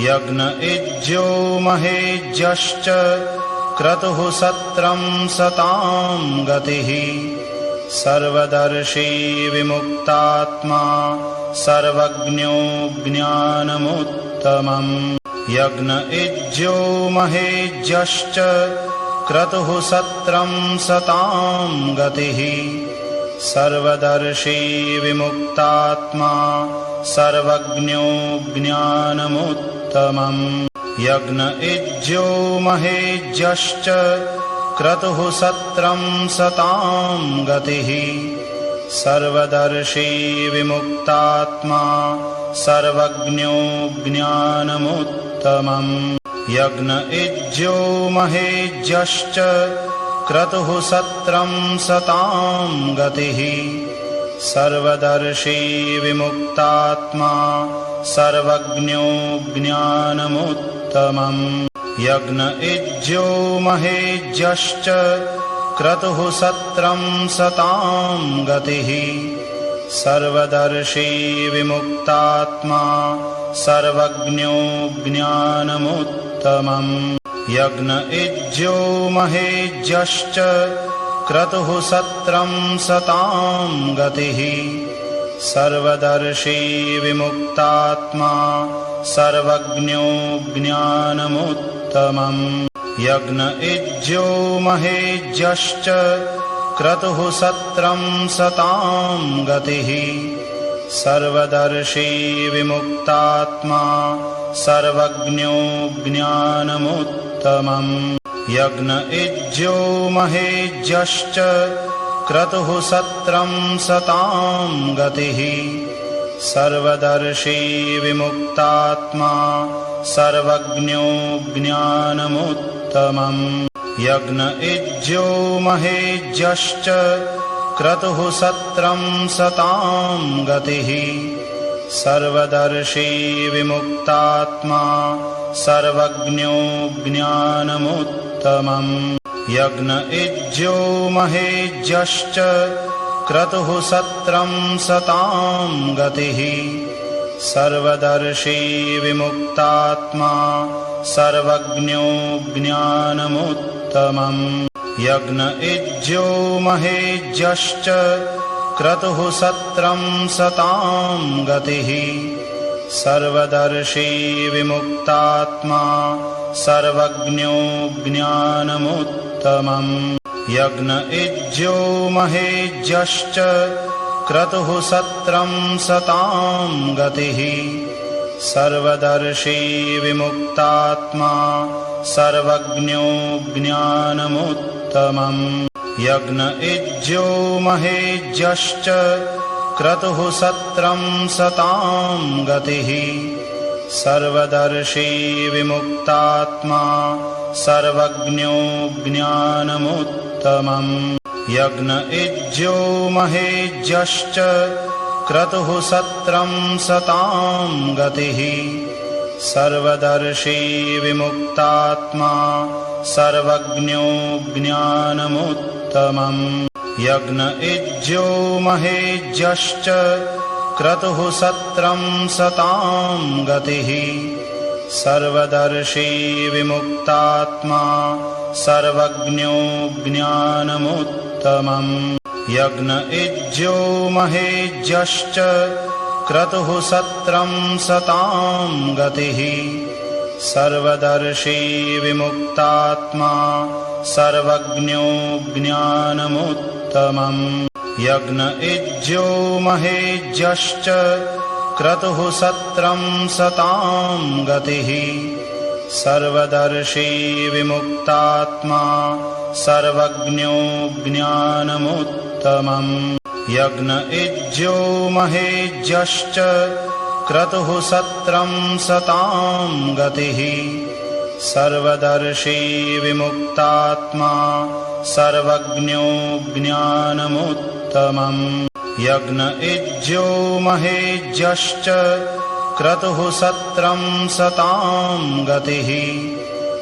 यज्ञ इज्यो महेज्यश्च क्रतुः सत्रम् सताम् गतिः। सर्वदर्शी विमुक्तात्मा सर्वज्ञो ज्ञानमुत्तमम्। यज्ञ इज्यो महेज्यश्च क्रतुः सत्रम् सताम् गतिः। सर्वदर्शी विमुक्तात्मा सर्वज्ञो ज्ञानमुत्तमम् यज्ञ इज्यो महेज्यश्च क्रतुः सत्रम् सताम् गतिः। सर्वदर्शी विमुक्तात्मा सर्वज्ञो ज्ञानमुत्तमम्। यज्ञ इज्यो महेज्यश्च क्रतुः सत्रम् सताम् गतिः। सर्वदर्शी विमुक्तात्मा सर्वज्ञो ज्ञानमुत्तमम् यज्ञ इज्यो महेज्यश्च क्रतुः सत्रम् सताम् गतिः। सर्वदर्शी विमुक्तात्मा सर्वज्ञो ज्ञानमुत्तमम् यज्ञ इज्यो महेज्यश्च क्रतुः सत्रम् सताम् गतिः सर्वदर्शी विमुक्तात्मा सर्वज्ञो ज्ञानमुत्तमम्। यज्ञ इज्यो महेज्यश्च क्रतुः सत्रम् सताम् गतिः। सर्वदर्शी विमुक्तात्मा सर्वज्ञो ज्ञानमुत्तमम्। यज्ञ इज्यो महेज्यश्च क्रतुः सत्रम् सताम् गतिः। सर्वदर्शी विमुक्तात्मा सर्वज्ञो ज्ञानमुत्तमम्। यज्ञ इज्यो महेज्यश्च क्रतुः सत्रम् सताम् गतिः। सर्वदर्शी विमुक्तात्मा सर्वज्ञो ज्ञानमुत्तमम् यज्ञ इज्यो महेज्यश्च क्रतुः सत्रम् सताम् गतिः। सर्वदर्शी विमुक्तात्मा सर्वज्ञो ज्ञानमुत्तमम्। यज्ञ इज्यो महेज्यश्च क्रतुः सत्रम् सताम् गतिः। सर्वदर्शी विमुक्तात्मा सर्वज्ञो ज्ञानमुत्तमम् यज्ञ इज्यो महेज्यश्च क्रतुः सत्रम् सताम् गतिः। सर्वदर्शी विमुक्तात्मा सर्वज्ञो ज्ञानमुत्तमम्। यज्ञ इज्यो महेज्यश्च क्रतुः सत्रम् सताम् गतिः। सर्वदर्शी विमुक्तात्मा सर्वज्ञो ज्ञानमुत्तमम् यज्ञ इज्यो महेज्यश्च क्रतुः सत्रम् सताम् गतिः। सर्वदर्शी विमुक्तात्मा सर्वज्ञो ज्ञानमुत्तमम् यज्ञ इज्यो महेज्यश्च क्रतुः सत्रम् सताम् गतिः सर्वदर्शी विमुक्तात्मा सर्वज्ञो ज्ञानमुत्तमम्। यज्ञ इज्यो महेज्यश्च क्रतुः सत्रम् सताम् गतिः। सर्वदर्शी विमुक्तात्मा सर्वज्ञो ज्ञानमुत्तमम्। यज्ञ इज्यो महेज्यश्च क्रतुः सत्रम् सताम् गतिः। सर्वदर्शी विमुक्तात्मा सर्वज्ञो ज्ञानमुत्तमम्। यज्ञ इज्यो महेज्यश्च क्रतुः सत्रम् सताम् गतिः। सर्वदर्शी विमुक्तात्मा सर्वज्ञो ज्ञानमुत्तमम् यज्ञ इज्यो महेज्यश्च क्रतुः सत्रम् सताम् गतिः।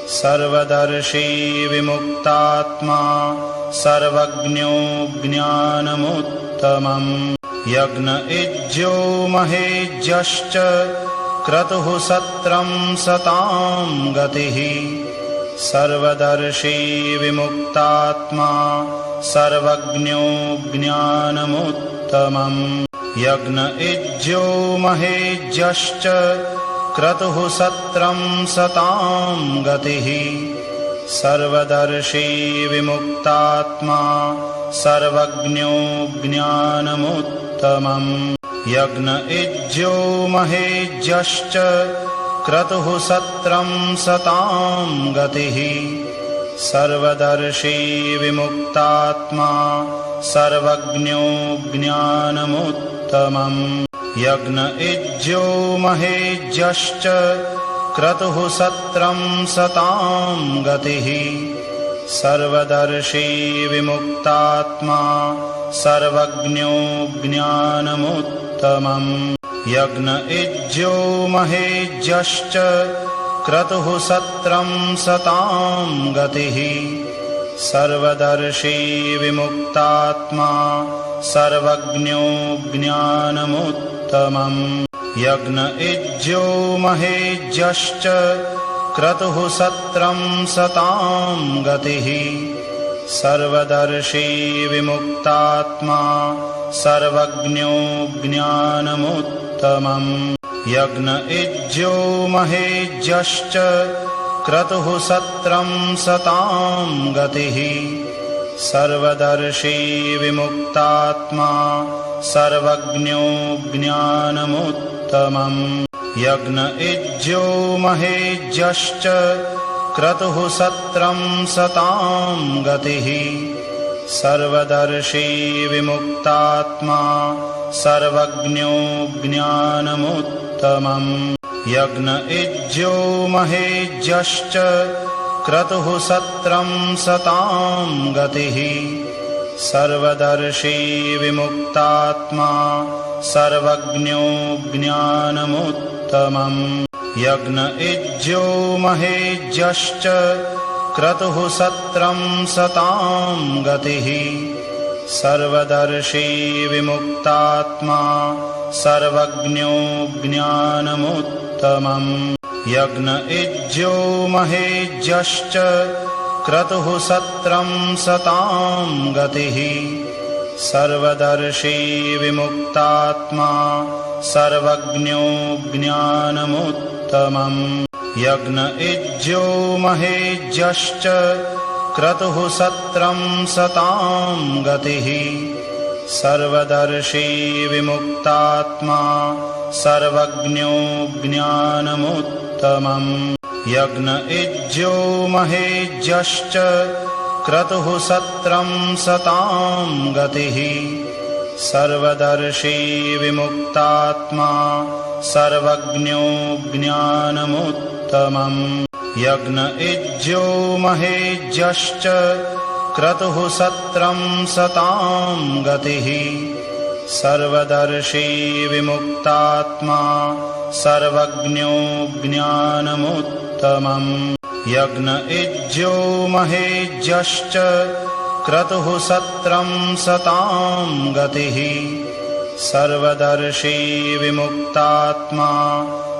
सर्वदर्शी विमुक्तात्मा सर्वज्ञो ज्ञानमुत्तमम्। यज्ञ इज्यो महेज्यश्च क्रतुः सत्रं सतां गतिः। सर्वदर्शी विमुक्तात्मा सर्वज्ञो ज्ञानमुत्तमम् यज्ञ इज्यो महेज्यश्च क्रतुः सत्रं सतां गतिः। सर्वदर्शी विमुक्तात्मा सर्वज्ञो ज्ञानमुत्तमम् यज्ञ इज्यो महेज्यश्च क्रतुः सत्रं सतां गतिः सर्वदर्शी विमुक्तात्मा सर्वज्ञो ज्ञानमुत्तमम्। यज्ञ इज्यो महेज्यश्च क्रतुः सत्रं सतां गतिः। सर्वदर्शी विमुक्तात्मा सर्वज्ञो ज्ञानमुत्तमम्। यज्ञ इज्यो महेज्यश्च क्रतुः सत्रं सतां गतिः। सर्वदर्शी विमुक्तात्मा सर्वज्ञो ज्ञानमुत्तमम्। यज्ञ इज्यो महेज्यश्च क्रतुः सत्रं सतां गतिः। सर्वदर्शी विमुक्तात्मा सर्वज्ञो ज्ञानमुत्तमम् यज्ञ इज्यो महेज्यश्च क्रतुः सत्रं सतां गतिः। सर्वदर्शी विमुक्तात्मा सर्वज्ञो ज्ञानमुत्तमम्। यज्ञ इज्यो महेज्यश्च क्रतुः सत्रं सतां गतिः। सर्वदर्शी विमुक्तात्मा सर्वज्ञो ज्ञानमुत्तमम् यज्ञ इज्यो महेज्यश्च क्रतुः सत्रं सतां गतिः। सर्वदर्शी विमुक्तात्मा सर्वज्ञो ज्ञानमुत्तमम्। यज्ञ इज्यो महेज्यश्च क्रतुः सत्रं सतां गतिः। सर्वदर्शी विमुक्तात्मा सर्वज्ञो ज्ञानमुत्तमम् यज्ञ इज्यो महेज्यश्च क्रतुः सत्रं सतां गतिः। सर्वदर्शी विमुक्तात्मा सर्वज्ञो ज्ञानमुत्तमम् यज्ञ इज्यो महेज्यश्च क्रतुः सत्रं सतां गतिः सर्वदर्शी विमुक्तात्मा सर्वज्ञो ज्ञानमुत्तमम्। यज्ञ इज्यो महेज्यश्च क्रतुः सत्रं सतां गतिः। सर्वदर्शी विमुक्तात्मा सर्वज्ञो ज्ञानमुत्तमम्। यज्ञ इज्यो महेज्यश्च क्रतुः सत्रं सतां गतिः। सर्वदर्शी विमुक्तात्मा सर्वज्ञो ज्ञानमुत्तमम्। यज्ञ इज्यो महेज्यश्च क्रतुः सत्रं सतां गतिः। सर्वदर्शी विमुक्तात्मा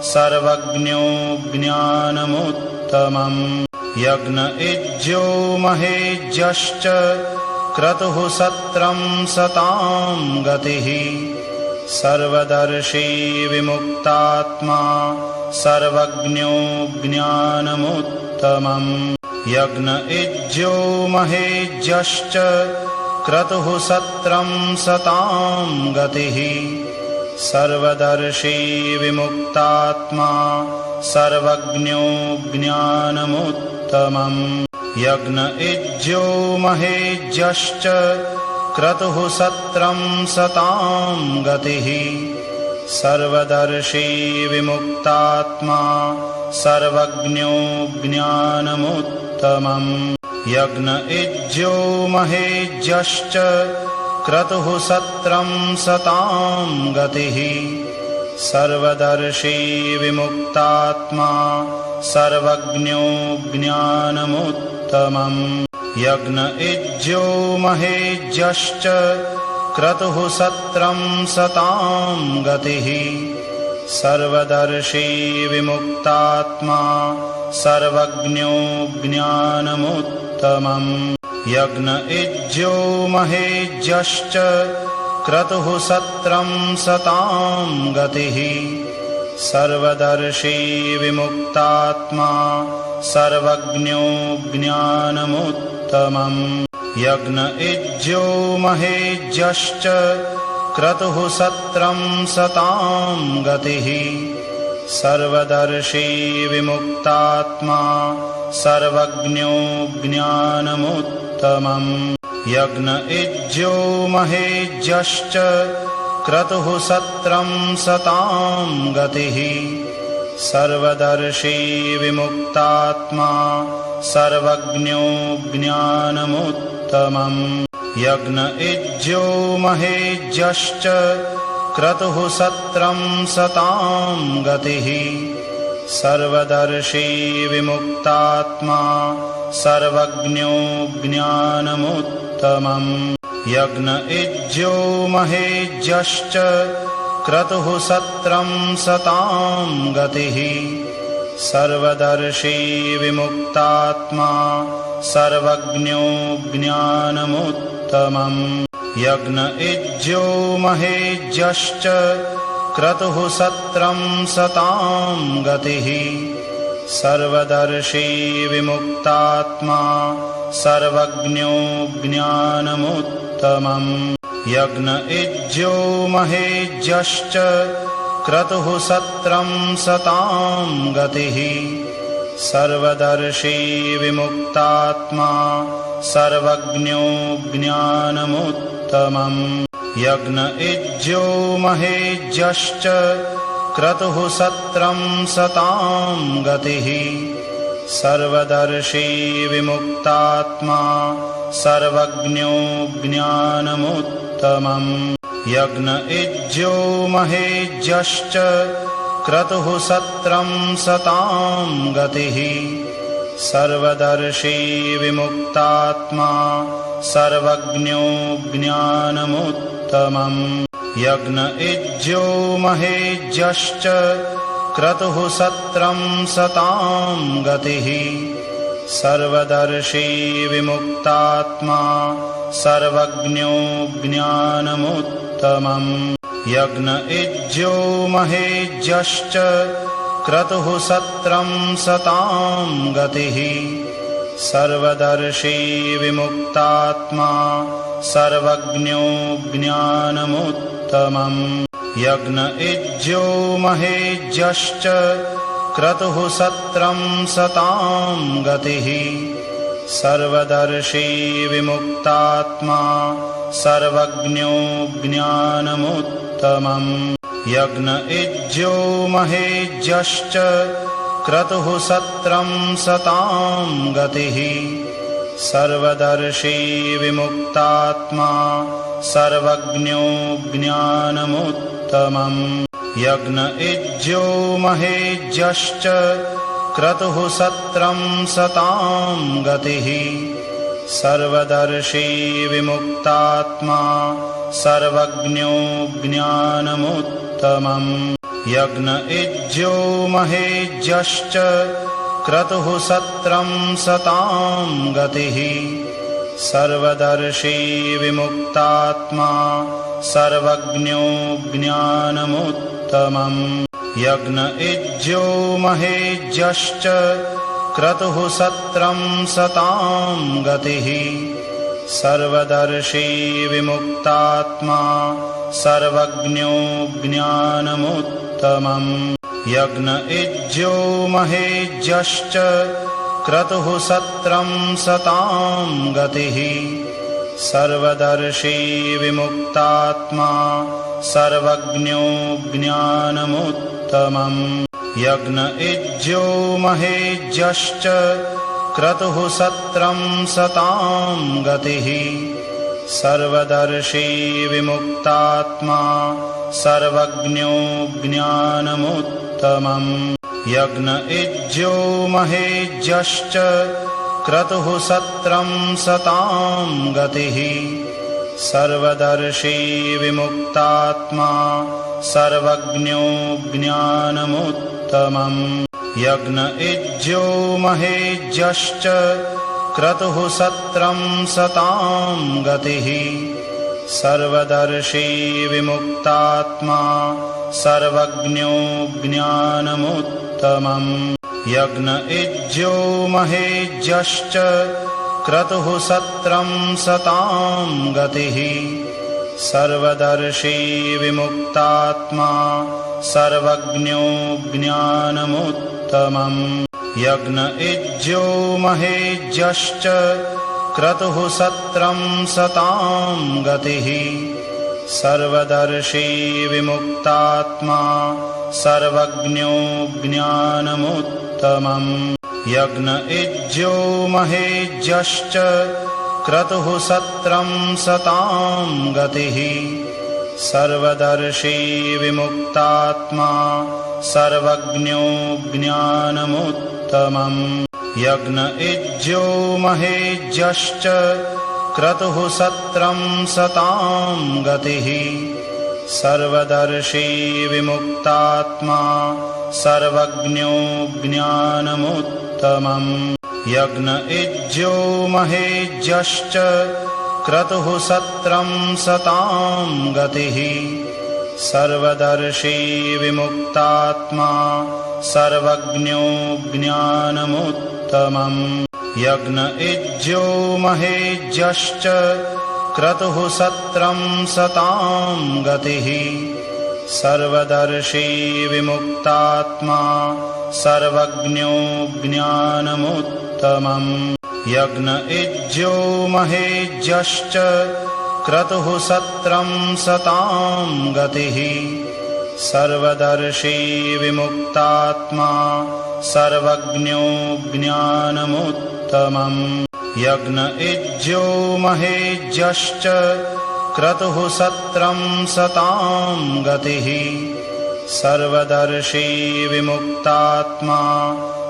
सर्वज्ञो ज्ञानमुत्तमम् यज्ञ इज्यो महेज्यश्च क्रतुः सत्रं सतां गतिः। सर्वदर्शी विमुक्तात्मा सर्वज्ञो ज्ञानमुत्तमम्। यज्ञ इज्यो महेज्यश्च क्रतुः सत्रं सतां गतिः। सर्वदर्शी विमुक्तात्मा सर्वज्ञो ज्ञानमुत्तमम् यज्ञ इज्यो महेज्यश्च क्रतुः सत्रं सतां गतिः। सर्वदर्शी विमुक्तात्मा सर्वज्ञो ज्ञानमुत्तमम्। यज्ञ इज्यो महेज्यश्च क्रतुः सत्रं सतां गतिः। सर्वदर्शी विमुक्तात्मा सर्वज्ञो ज्ञानमुत्तमम् यज्ञ इज्यो महेज्यश्च क्रतुः सत्रं सतां गतिः। सर्वदर्शी विमुक्तात्मा सर्वज्ञो ज्ञानमुत्तमम् यज्ञ इज्यो महेज्यश्च क्रतुः सत्रम् सताम् गतिः सर्वदर्शी विमुक्तात्मा सर्वज्ञो ज्ञानमुत्तमम्। यज्ञ इज्यो महेज्यश्च क्रतुः सत्रम् सताम् गतिः। सर्वदर्शी विमुक्तात्मा सर्वज्ञो ज्ञानमुत्तमम्। यज्ञ इज्यो महेज्यश्च क्रतुः सत्रम् सताम् गतिः। सर्वदर्शी विमुक्तात्मा सर्वज्ञो ज्ञानमुत्तमम्। यज्ञ इज्यो महेज्यश्च क्रतुः सत्रम् सताम् गतिः। सर्वदर्शी विमुक्तात्मा सर्वज्ञो ज्ञानमुत्तमम् यज्ञ इज्यो महेज्यश्च क्रतुः सत्रम् सताम् गतिः। सर्वदर्शी विमुक्तात्मा सर्वज्ञो ज्ञानमुत्तमम्। यज्ञ इज्यो महेज्यश्च क्रतुः सत्रम् सताम् गतिः। सर्वदर्शी विमुक्तात्मा सर्वज्ञो ज्ञानमुत्तमम् यज्ञ इज्यो महेज्यश्च क्रतुः सत्रम् सताम् गतिः। सर्वदर्शी विमुक्तात्मा सर्वज्ञो ज्ञानमुत्तमम्। यज्ञ इज्यो महेज्यश्च क्रतुः सत्रम् सताम् गतिः। सर्वदर्शी विमुक्तात्मा सर्वज्ञो ज्ञानमुत्तमम् यज्ञ इज्यो महेज्यश्च क्रतुः सत्रम् सताम् गतिः। सर्वदर्शी विमुक्तात्मा सर्वज्ञो ज्ञानमुत्तमम् यज्ञ इज्यो महेज्यश्च क्रतुः सत्रम् सताम् गतिः सर्वदर्शी विमुक्तात्मा सर्वज्ञो ज्ञानमुत्तमम्। यज्ञ इज्यो महेज्यश्च क्रतुः सत्रम् सताम् गतिः। सर्वदर्शी विमुक्तात्मा सर्वज्ञो ज्ञानमुत्तमम्। यज्ञ इज्यो महेज्यश्च क्रतुः सत्रम् सताम् गतिः। सर्वदर्शी विमुक्तात्मा सर्वज्ञो ज्ञानमुत्तमम्। यज्ञ इज्यो महेज्यश्च क्रतुः सत्रम् सताम् गतिः। सर्वदर्शी विमुक्तात्मा सर्वज्ञो ज्ञानमुत्तमम् यज्ञ इज्यो महेज्यश्च क्रतुः सत्रम् सताम् गतिः। सर्वदर्शी विमुक्तात्मा सर्वज्ञो ज्ञानमुत्तमम्। यज्ञ इज्यो महेज्यश्च क्रतुः सत्रम् सताम् गतिः। सर्वदर्शी विमुक्तात्मा सर्वज्ञो ज्ञानमुत्तमम् यज्ञ इज्यो महेज्यश्च क्रतुः सत्रम् सताम् गतिः। सर्वदर्शी विमुक्तात्मा सर्वज्ञो ज्ञानमुत्तमम्। यज्ञ इज्यो महेज्यश्च क्रतुः सत्रम् सताम् गतिः। सर्वदर्शी विमुक्तात्मा सर्वज्ञो ज्ञानमुत्तमम् यज्ञ इज्यो महेज्यश्च क्रतुः सत्रम् सताम् गतिः। सर्वदर्शी विमुक्तात्मा सर्वज्ञो ज्ञानमुत्तमम् यज्ञ इज्यो महेज्यश्च क्रतुः सत्रम् सताम् गतिः सर्वदर्शी विमुक्तात्मा सर्वज्ञो ज्ञानमुत्तमम्। यज्ञ इज्यो महेज्यश्च क्रतुः सत्रम् सताम् गतिः। सर्वदर्शी विमुक्तात्मा सर्वज्ञो ज्ञानमुत्तमम्। यज्ञ इज्यो महेज्यश्च क्रतुः सत्रम् सताम् गतिः। सर्वदर्शी विमुक्तात्मा सर्वज्ञो ज्ञानमुत्तमम्। यज्ञ इज्यो महेज्यश्च क्रतुः सत्रम् सताम् गतिः। सर्वदर्शी विमुक्तात्मा सर्वज्ञो ज्ञानमुत्तमम् यज्ञ इज्यो महेज्यश्च क्रतुः सत्रम् सताम् गतिः। सर्वदर्शी विमुक्तात्मा सर्वज्ञो ज्ञानमुत्तमम्। यज्ञ इज्यो महेज्यश्च क्रतुः सत्रम् सताम् गतिः। सर्वदर्शी विमुक्तात्मा सर्वज्ञो ज्ञानमुत्तमम् यज्ञ इज्यो महेज्यश्च क्रतुः सत्रम् सताम् गतिः। सर्वदर्शी विमुक्तात्मा सर्वज्ञो ज्ञानमुत्तमम्। यज्ञ इज्यो महेज्यश्च क्रतुः सत्रम् सताम् गतिः। सर्वदर्शी विमुक्तात्मा सर्वज्ञो ज्ञानमुत्तमम् यज्ञ इज्यो महेज्यश्च क्रतुः सत्रम् सताम् गतिः। सर्वदर्शी विमुक्तात्मा सर्वज्ञो ज्ञानमुत्तमम् यज्ञ इज्यो महेज्यश्च क्रतुः सत्रम् सताम् गतिः सर्वदर्शी विमुक्तात्मा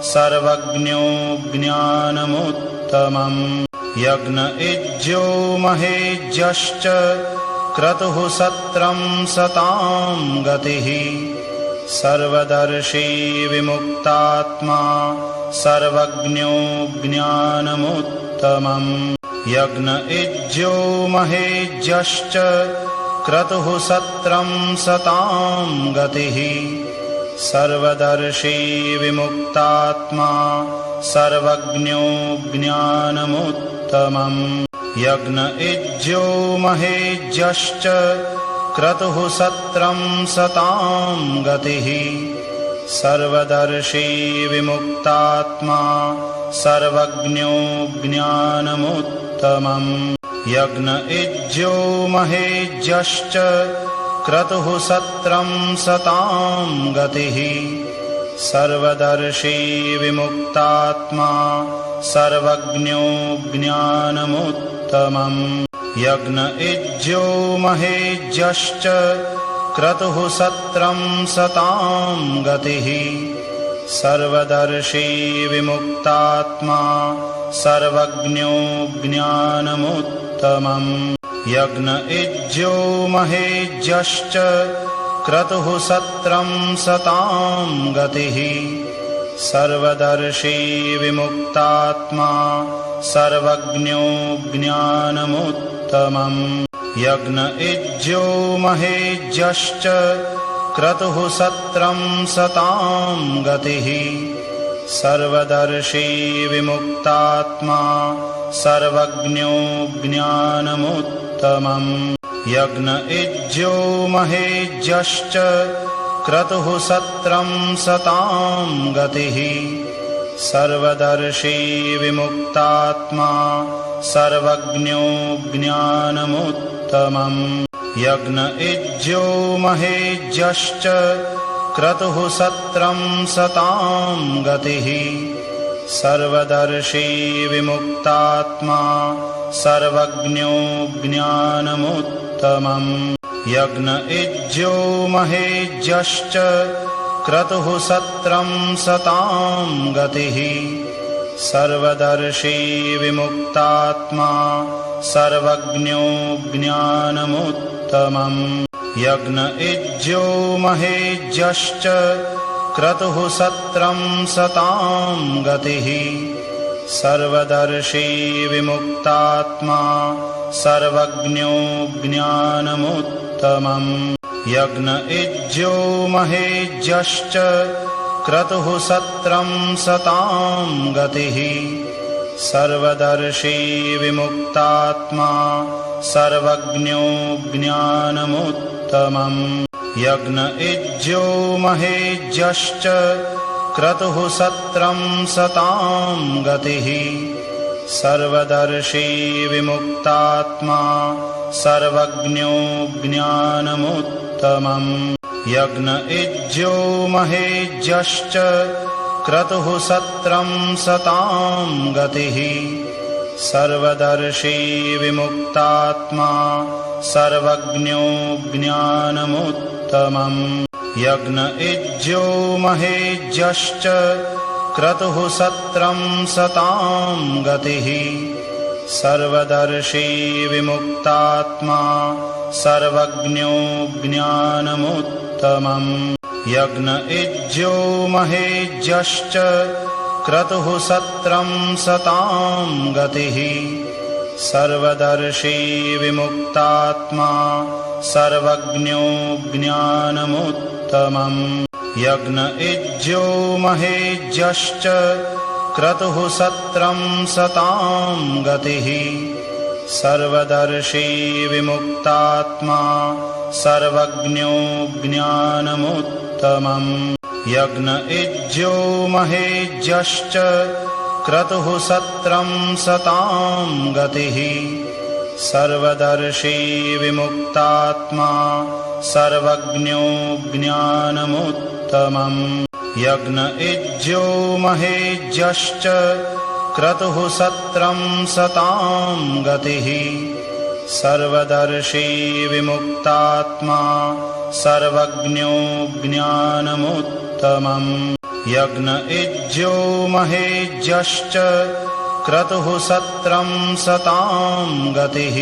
सर्वज्ञो ज्ञानमुत्तमम्। यज्ञ इज्यो महेज्यश्च क्रतुः सत्रम् सताम् गतिः। सर्वदर्शी विमुक्तात्मा सर्वज्ञो ज्ञानमुत्तमम्। यज्ञ इज्यो महेज्यश्च क्रतुः सत्रम् सताम् गतिः। सर्वदर्शी विमुक्तात्मा सर्वज्ञो ज्ञानमुत्तमम्। यज्ञ इज्यो महेज्यश्च क्रतुः सत्रम् सताम् गतिः। सर्वदर्शी विमुक्तात्मा सर्वज्ञो ज्ञानमुत्तमम् यज्ञ इज्यो महेज्यश्च क्रतुः सत्रम् सताम् गतिः। सर्वदर्शी विमुक्तात्मा सर्वज्ञो ज्ञानमुत्तमम्। यज्ञ इज्यो महेज्यश्च क्रतुः सत्रम् सताम् गतिः। सर्वदर्शी विमुक्तात्मा सर्वज्ञो ज्ञानमुत्तमम् यज्ञ इज्यो महेज्यश्च क्रतुः सत्रम् सताम् गतिः। सर्वदर्शी विमुक्तात्मा सर्वज्ञो ज्ञानमुत्तमम्। यज्ञ इज्यो महेज्यश्च क्रतुः सत्रम् सताम् गतिः। सर्वदर्शी विमुक्तात्मा सर्वज्ञो ज्ञानमुत्तमम् यज्ञ इज्यो महेज्यश्च क्रतुः सत्रम् सताम् गतिः। सर्वदर्शी विमुक्तात्मा सर्वज्ञो ज्ञानमुत्तमम् यज्ञ इज्यो महेज्यश्च क्रतुः सत्रम् सताम् गतिः सर्वदर्शी विमुक्तात्मा सर्वज्ञो ज्ञानमुत्तमम्। यज्ञ इज्यो महेज्यश्च क्रतुः सत्रम् सताम् गतिः। सर्वदर्शी विमुक्तात्मा सर्वज्ञो ज्ञानमुत्तमम्। यज्ञ इज्यो महेज्यश्च क्रतुः सत्रं सतां गतिः। सर्वदर्शी विमुक्तात्मा सर्वज्ञो ज्ञानमुत्तमम्। यज्ञ इज्यो महेज्यश्च क्रतुः सत्रं सतां गतिः। सर्वदर्शी विमुक्तात्मा सर्वज्ञो ज्ञानमुत्तमम् यज्ञ इज्यो महेज्यश्च क्रतुः सत्रं सतां गतिः। सर्वदर्शी विमुक्तात्मा सर्वज्ञो ज्ञानमुत्तमम्। यज्ञ इज्यो महेज्यश्च क्रतुः सत्रं सतां गतिः। सर्वदर्शी विमुक्तात्मा सर्वज्ञो ज्ञानमुत्तमम् यज्ञ इज्यो महेज्यश्च क्रतुः सत्रं सतां गतिः। सर्वदर्शी विमुक्तात्मा सर्वज्ञो ज्ञानमुत्तमम्। यज्ञ इज्यो महेज्यश्च क्रतुः सत्रं सतां गतिः। सर्वदर्शी विमुक्तात्मा सर्वज्ञो ज्ञानमुत्तमम् यज्ञ इज्यो महेज्यश्च क्रतुः सत्रं सतां गतिः। सर्वदर्शी विमुक्तात्मा सर्वज्ञो ज्ञानमुत्तमम् यज्ञ इज्यो महेज्यश्च क्रतुः सत्रं सतां गतिः सर्वदर्शी विमुक्तात्मा सर्वज्ञो ज्ञानमुत्तमम्। यज्ञ इज्यो महेज्यश्च क्रतुः सत्रं सतां गतिः। सर्वदर्शी विमुक्तात्मा सर्वज्ञो ज्ञानमुत्तमम्। यज्ञ इज्यो महेज्यश्च क्रतुः सत्रं सतां गतिः।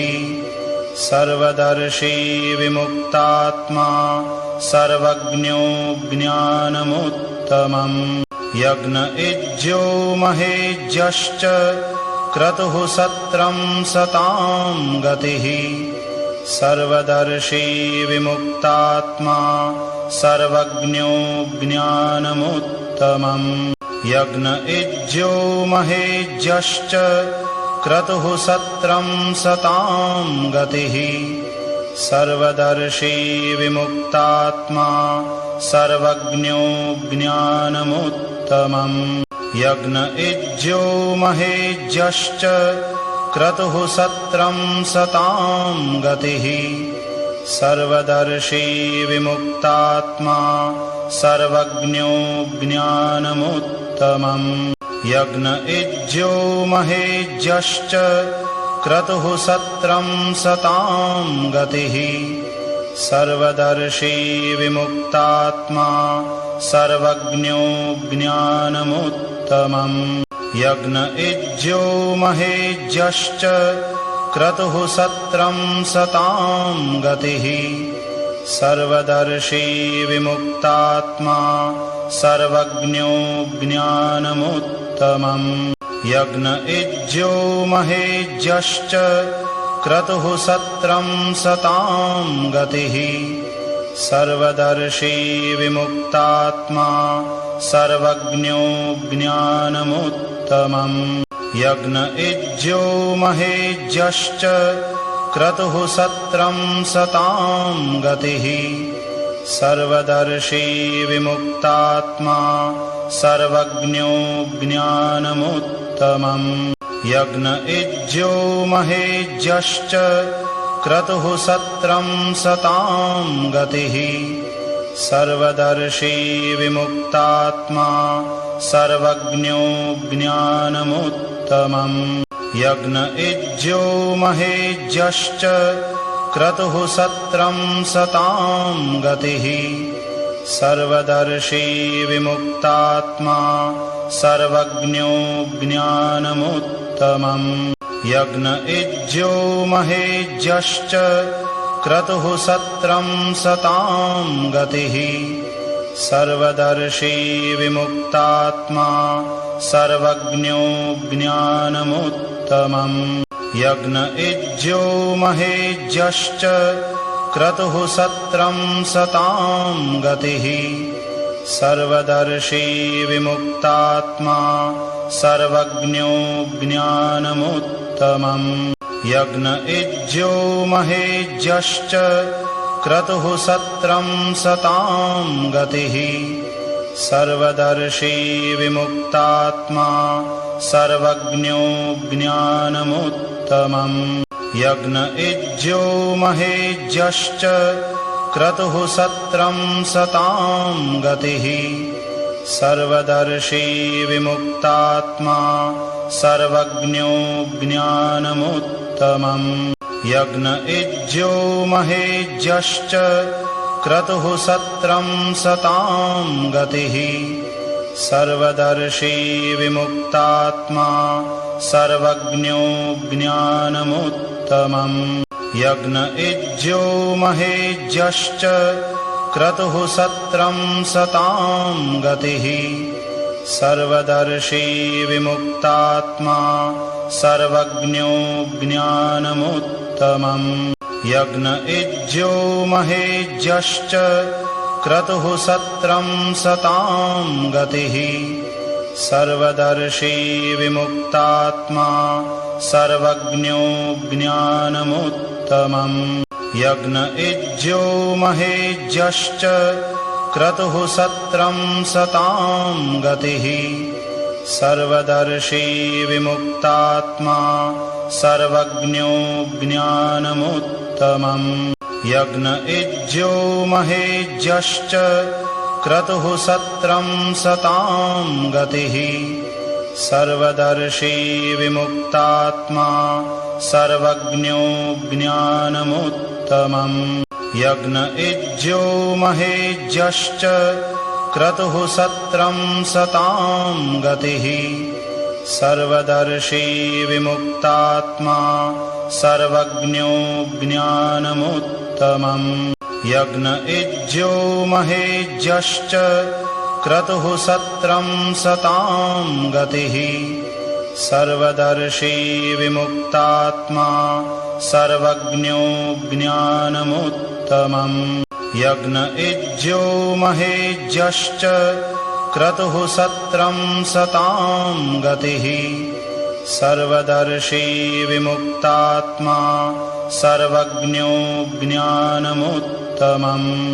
सर्वदर्शी विमुक्तात्मा सर्वज्ञो ज्ञानमुत्तमम्। यज्ञ इज्यो महेज्यश्च क्रतुः सत्रं सतां गतिः। सर्वदर्शी विमुक्तात्मा सर्वज्ञो ज्ञानमुत्तमम् यज्ञ इज्यो महेज्यश्च क्रतुः सत्रं सतां गतिः। सर्वदर्शी विमुक्तात्मा सर्वज्ञो ज्ञानमुत्तमम्। यज्ञ इज्यो महेज्यश्च क्रतुः सत्रं सतां गतिः। सर्वदर्शी विमुक्तात्मा सर्वज्ञो ज्ञानमुत्तमम् यज्ञ इज्यो महेज्यश्च क्रतुः सत्रं सतां गतिः। सर्वदर्शी विमुक्तात्मा सर्वज्ञो ज्ञानमुत्तमम्। यज्ञ इज्यो महेज्यश्च क्रतुः सत्रं सतां गतिः। सर्वदर्शी विमुक्तात्मा सर्वज्ञो ज्ञानमुत्तमम् यज्ञ इज्यो महेज्यश्च क्रतुः सत्रं सतां गतिः। सर्वदर्शी विमुक्तात्मा सर्वज्ञो ज्ञानमुत्तमम् यज्ञ इज्यो महेज्यश्च क्रतुः सत्रं सतां गतिः सर्वदर्शी विमुक्तात्मा सर्वज्ञो ज्ञानमुत्तमम्। यज्ञ इज्यो महेज्यश्च क्रतुः सत्रं सतां गतिः। सर्वदर्शी विमुक्तात्मा सर्वज्ञो ज्ञानमुत्तमम्। यज्ञ इज्यो महेज्यश्च क्रतुः सत्रं सतां गतिः। सर्वदर्शी विमुक्तात्मा सर्वज्ञो ज्ञानमुत्तमम्। यज्ञ इज्यो महेज्यश्च क्रतुः सत्रं सतां गतिः। सर्वदर्शी विमुक्तात्मा सर्वज्ञो ज्ञानमुत्तमम् यज्ञ इज्यो महेज्यश्च क्रतुः सत्रं सतां गतिः। सर्वदर्शी विमुक्तात्मा सर्वज्ञो ज्ञानमुत्तमम्। यज्ञ इज्यो महेज्यश्च क्रतुः सत्रं सतां गतिः। सर्वदर्शी विमुक्तात्मा सर्वज्ञो ज्ञानमुत्तमम् यज्ञ इज्यो महेज्यश्च क्रतुः सत्रं सतां गतिः। सर्वदर्शी विमुक्तात्मा सर्वज्ञो ज्ञानमुत्तमम्। यज्ञ इज्यो महेज्यश्च क्रतुः सत्रं सतां गतिः। सर्वदर्शी विमुक्तात्मा सर्वज्ञो ज्ञानमुत्तमम् यज्ञ इज्यो महेज्यश्च क्रतुः सत्रं सतां गतिः। सर्वदर्शी विमुक्तात्मा सर्वज्ञो ज्ञानमुत्तमम् यज्ञ इज्यो महेज्यश्च क्रतुः सत्रं सतां गतिः सर्वदर्शी विमुक्तात्मा सर्वज्ञो ज्ञानमुत्तमम्। यज्ञ इज्यो महेज्यश्च क्रतुः सत्रं सतां गतिः। सर्वदर्शी विमुक्तात्मा सर्वज्ञो ज्ञानमुत्तमम्। यज्ञ इज्यो महेज्यश्च क्रतुः सत्रं सतां गतिः। सर्वदर्शी विमुक्तात्मा सर्वज्ञो ज्ञानमुत्तमम्। यज्ञ इज्यो महेज्यश्च क्रतुः सत्रं सतां गतिः। सर्वदर्शी विमुक्तात्मा सर्वज्ञो ज्ञानमुत्तमम् यज्ञ इज्यो महेज्यश्च क्रतुः सत्रं सतां गतिः। सर्वदर्शी विमुक्तात्मा सर्वज्ञो ज्ञानमुत्तमम्। यज्ञ इज्यो महेज्यश्च क्रतुः सत्रं सतां गतिः। सर्वदर्शी विमुक्तात्मा सर्वज्ञो ज्ञानमुत्तमम्